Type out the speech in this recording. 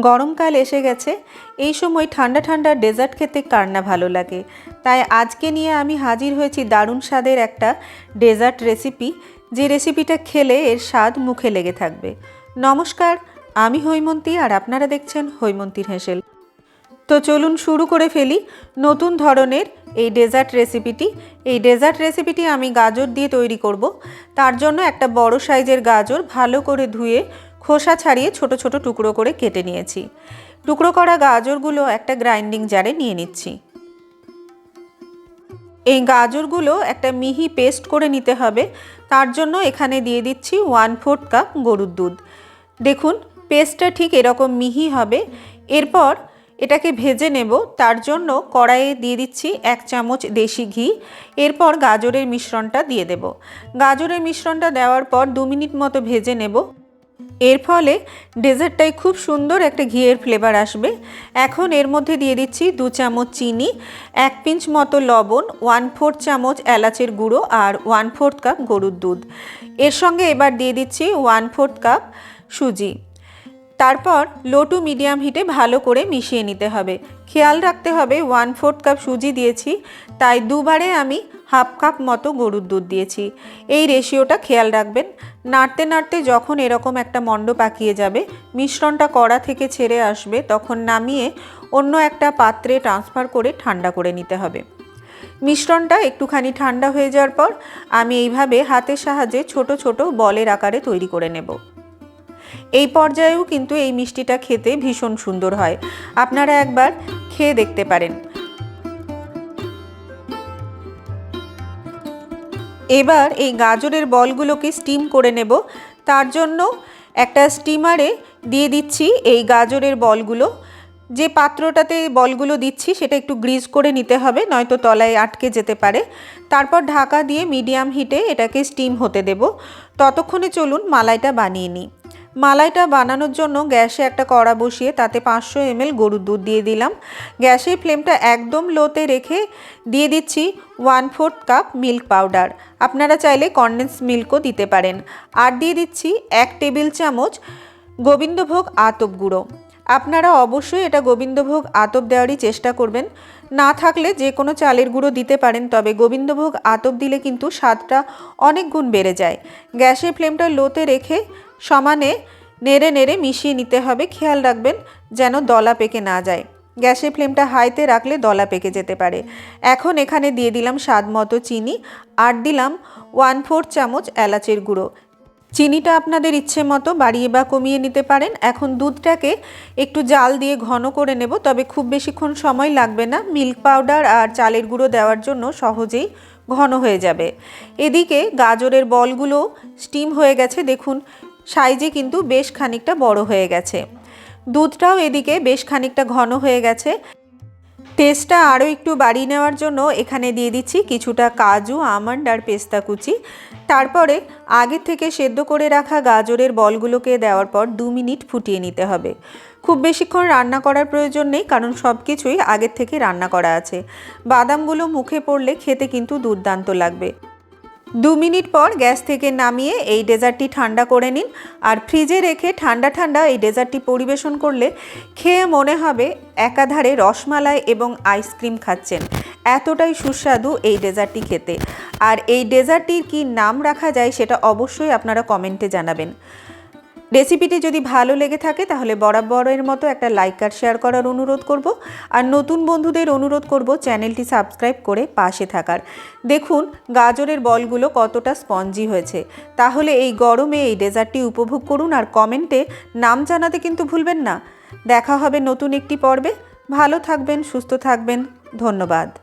গরমকাল এসে গেছে। এই সময় ঠান্ডা ঠান্ডা ডেজার্ট খেতে কার না ভালো লাগে। তাই আজকে নিয়ে আমি হাজির হয়েছি দারুণ স্বাদের একটা ডেজার্ট রেসিপি। যে রেসিপিটা খেলে এর স্বাদ মুখে লেগে থাকবে। নমস্কার, আমি হৈমন্তী আর আপনারা দেখছেন হৈমন্তীর হেসেল। তো চলুন শুরু করে ফেলি নতুন ধরনের এই ডেজার্ট রেসিপিটি। এই ডেজার্ট রেসিপিটি আমি গাজর দিয়ে তৈরি করব। তার জন্য একটা বড় সাইজের গাজর ভালো করে ধুয়ে খোসা ছাড়িয়ে ছোট ছোট টুকরো করে কেটে নিয়েছি। টুকরো করা গাজরগুলো একটা গ্রাইন্ডিং জারে নিয়ে নিচ্ছি। এই গাজরগুলো একটা মিহি পেস্ট করে নিতে হবে। তার জন্য এখানে দিয়ে দিচ্ছি ওয়ান ফোর্থ কাপ গরুর দুধ। দেখুন, পেস্টটা ঠিক এরকম মিহি হবে। এরপর এটাকে ভেজে নেব। তার জন্য কড়াইয়ে দিয়ে দিচ্ছি এক চামচ দেশি ঘি। এরপর গাজরের মিশ্রণটা দিয়ে দেব। গাজরের মিশ্রণটা দেওয়ার পর দু মিনিট মতো ভেজে নেব। এর ফলে ডেজার্টটায় খুব সুন্দর একটা ঘিয়ের ফ্লেভার আসবে। এখন এর মধ্যে দিয়ে দিচ্ছি দু চামচ চিনি, এক পিঞ্চ মতো লবণ ওয়ান ফোর্থ চামচ এলাচের গুঁড়ো আর ওয়ান ফোর্থ কাপ গরুর দুধ। এর সঙ্গে এবার দিয়ে দিচ্ছি ওয়ান ফোর্থ কাপ সুজি। তারপর লো টু মিডিয়াম হিটে ভালো করে মিশিয়ে নিতে হবে। খেয়াল রাখতে হবে ওয়ান ফোর্থ কাপ সুজি দিয়েছি, তাই দুবারে আমি হাফ কাপ মতো গরুর দুধ দিয়েছি। এই রেশিওটা খেয়াল রাখবেন। নাড়তে নাড়তে যখন এরকম একটা মণ্ড পাকিয়ে যাবে, মিশ্রণটা কড়া থেকে ছেড়ে আসবে, তখন নামিয়ে অন্য একটা পাত্রে ট্রান্সফার করে ঠান্ডা করে নিতে হবে। মিশ্রণটা একটুখানি ঠান্ডা হয়ে যাওয়ার পর, আমি এইভাবে হাতের সাহায্যে ছোট ছোট বলের আকারে তৈরি করে নেব। এই পর্যায়েও কিন্তু এই মিষ্টিটা খেতে ভীষণ সুন্দর হয়। আপনারা একবার খেয়ে দেখতে পারেন। এবার এই গাজরের বলগুলোকে স্টিম করে নেব। তার জন্য একটা স্টিমারে দিয়ে দিচ্ছি এই গাজরের বলগুলো। যে পাত্রটাতে বলগুলো দিচ্ছি সেটা একটু গ্রিজ করে নিতে হবে, নয়তো তলায় আটকে যেতে পারে। তারপর ঢাকা দিয়ে মিডিয়াম হিটে এটাকে স্টিম হতে দেব। ততক্ষণে চলুন মালাইটা বানিয়ে নিই। মালাইটা বানানোর জন্য গ্যাসে একটা কড়া বসিয়ে তাতে পাঁচশো এমএল গরুর দুধ দিয়ে দিলাম। গ্যাসের ফ্লেমটা একদম লোতে রেখে দিয়ে দিচ্ছি one fourth cup milk powder. আপনারা চাইলে কনডেন্স মিল্কও দিতে পারেন। আর দিয়ে দিচ্ছি এক টেবিল চামচ গোবিন্দভোগ আতপ গুঁড়ো। আপনারা অবশ্যই এটা গোবিন্দভোগ আতপ দেওয়ারই চেষ্টা করবেন। না থাকলে যে কোনো চালের গুঁড়ো দিতে পারেন, তবে গোবিন্দভোগ আতপ দিলে কিন্তু স্বাদটা অনেক গুণ বেড়ে যায়। গ্যাসের ফ্লেমটা লোতে রেখে সমানে নেড়ে নেড়ে মিশিয়ে নিতে হবে। খেয়াল রাখবেন যেন দলা পেকে না যায়। গ্যাসের ফ্লেমটা হাইতে রাখলে দলা পেকে যেতে পারে। এখন এখানে দিয়ে দিলাম স্বাদ মতো চিনি, আর দিলাম ওয়ান ফোর চামচ এলাচের গুঁড়ো। চিনিটা আপনাদের ইচ্ছে মতো বাড়িয়ে বা কমিয়ে নিতে পারেন। এখন দুধটাকে একটু জাল দিয়ে ঘন করে নেব, তবে খুব বেশিক্ষণ সময় লাগবে না। মিল্ক পাউডার আর চালের গুঁড়ো দেওয়ার জন্য সহজেই ঘন হয়ে যাবে। এদিকে গাজরের বলগুলো স্টিম হয়ে গেছে, দেখুন সাইজে কিন্তু বেশ খানিকটা বড় হয়ে গেছে। দুধটাও এদিকে বেশ খানিকটা ঘন হয়ে গেছে। টেস্টটা আরও একটু বাড়িয়ে নেওয়ার জন্য এখানে দিয়ে দিচ্ছি কিছুটা কাজু, আমন্ড আর পেস্তা কুচি। তারপরে আগে থেকে সেদ্ধ করে রাখা গাজরের বলগুলোকে দেওয়ার পর দু মিনিট ফুটিয়ে নিতে হবে। খুব বেশিক্ষণ রান্না করার প্রয়োজন নেই, কারণ সব কিছুই আগের থেকে রান্না করা আছে। বাদামগুলো মুখে পড়লে খেতে কিন্তু দুর্দান্ত লাগবে। দু মিনিট পর গ্যাস থেকে নামিয়ে এই ডেজার্টটি ঠান্ডা করে নিন আর ফ্রিজে রেখে ঠান্ডা ঠান্ডা এই ডেজার্টটি পরিবেশন করলে খেয়ে মনে হবে একাধারে রসমালাই এবং আইসক্রিম খাচ্ছেন। এতটাই সুস্বাদু এই ডেজার্টটি খেতে। আর এই ডেজার্টটির কি নাম রাখা যায় সেটা অবশ্যই আপনারা কমেন্টে জানাবেন। রেসিপিটি যদি ভালো লেগে থাকে, তাহলে বরাবরের মতো একটা লাইক আর শেয়ার করার অনুরোধ করব। আর নতুন বন্ধুদের অনুরোধ করব চ্যানেলটি সাবস্ক্রাইব করে পাশে থাকার। দেখুন, গাজরের বলগুলো কতটা স্পঞ্জি হয়েছে। তাহলে এই গরমে এই ডেজার্টটি উপভোগ করুন আর কমেন্টে নাম জানাতে কিন্তু ভুলবেন না। দেখা হবে নতুন একটি পর্বে। ভালো থাকবেন, সুস্থ থাকবেন। ধন্যবাদ।